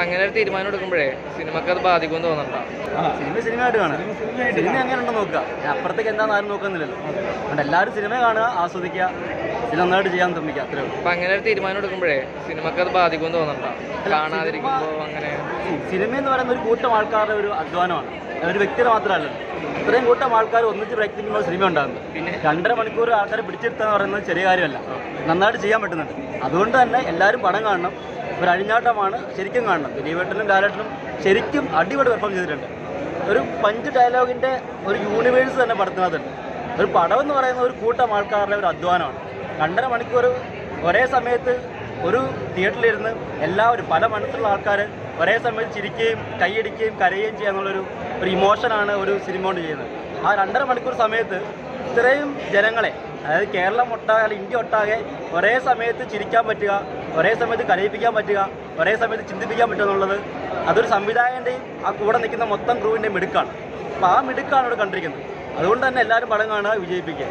അങ്ങനെ ഒരു തീരുമാനം എടുക്കുമ്പോഴേ സിനിമക്ക് അത് ബാധിക്കും തോന്നണ്ട. സിനിമ സിനിമ നോക്കുക. ഞാൻ അപ്പുറത്തേക്ക് എന്താണെന്ന് ആരും നോക്കുന്നില്ലല്ലോ. അതുകൊണ്ട് എല്ലാവരും സിനിമ കാണുക ആസ്വദിക്കുക സിനിമ നന്നായിട്ട് ചെയ്യാൻ ശ്രമിക്കുക. അത്രേ ഉള്ളൂ. അപ്പൊ അങ്ങനെ ഒരു തീരുമാനം എടുക്കുമ്പോഴേ സിനിമക്ക് അത് ബാധിക്കുമെന്ന് തോന്നണ്ട. കാണാതിരിക്കുമ്പോ അങ്ങനെ സിനിമ എന്ന് പറയുന്ന ഒരു കൂട്ടം ആൾക്കാരുടെ ഒരു അധ്വാനമാണ്. ഒരു വ്യക്തിയുടെ മാത്രമല്ല. ഇത്രയും കൂട്ടം ആൾക്കാർ ഒന്നിച്ച് പ്രയത്നിക്കുമ്പോൾ സിനിമ ഉണ്ടാകുന്നത് പിന്നെ രണ്ടര മണിക്കൂർ ആൾക്കാരെ പിടിച്ചെടുത്തുക എന്ന് പറയുന്നത് ചെറിയ കാര്യമല്ല. നന്നായിട്ട് ചെയ്യാൻ പറ്റുന്നുണ്ട്. അതുകൊണ്ട് തന്നെ എല്ലാവരും പടം കാണണം. ഒരു അഴിഞ്ഞാട്ടമാണ് ശരിക്കും കാണണം ദിലീപേട്ടനും ലാലേട്ടനും ശരിക്കും അടിപൊളി പെർഫോം ചെയ്തിട്ടുണ്ട്. ഒരു പഞ്ച് ഡയലോഗിന്റെ ഒരു യൂണിവേഴ്സ് തന്നെ പടത്തിനകത്തുണ്ട്. ഒരു പടം എന്ന് പറയുന്ന ഒരു കൂട്ടം ആൾക്കാരുടെ ഒരു അധ്വാനമാണ്. രണ്ടര മണിക്കൂർ ഒരേ സമയത്ത് ഒരു തിയേറ്ററിലിരുന്ന് എല്ലാവരും പല മനസ്സിലുള്ള ആൾക്കാർ ഒരേ സമയത്ത് ചിരിക്കുകയും കൈയടിക്കുകയും കരയുകയും ചെയ്യുക എന്നുള്ളൊരു ഒരു ഇമോഷനാണ് ഒരു സിനിമ കൊണ്ട് ചെയ്യുന്നത്. ആ രണ്ടര മണിക്കൂർ സമയത്ത് ഇത്രയും ജനങ്ങളെ അതായത് കേരളം ഒട്ടാകെ അല്ലെങ്കിൽ ഇന്ത്യ ഒട്ടാകെ ഒരേ സമയത്ത് ചിരിക്കാൻ പറ്റുക ഒരേ സമയത്ത് കരയിപ്പിക്കാൻ പറ്റുക ഒരേ സമയത്ത് ചിന്തിപ്പിക്കാൻ പറ്റുക എന്നുള്ളത് അതൊരു സംവിധായകന്റെയും ആ കൂടെ നിൽക്കുന്ന മൊത്തം ക്രൂവിന്റെയും മിടുക്കാണ്. അപ്പോൾ ആ മിടുക്കാണ് ഇവിടെ കണ്ടിരിക്കുന്നത്. അതുകൊണ്ട് തന്നെ എല്ലാവരും പടം കാണുക വിജയിപ്പിക്കുക.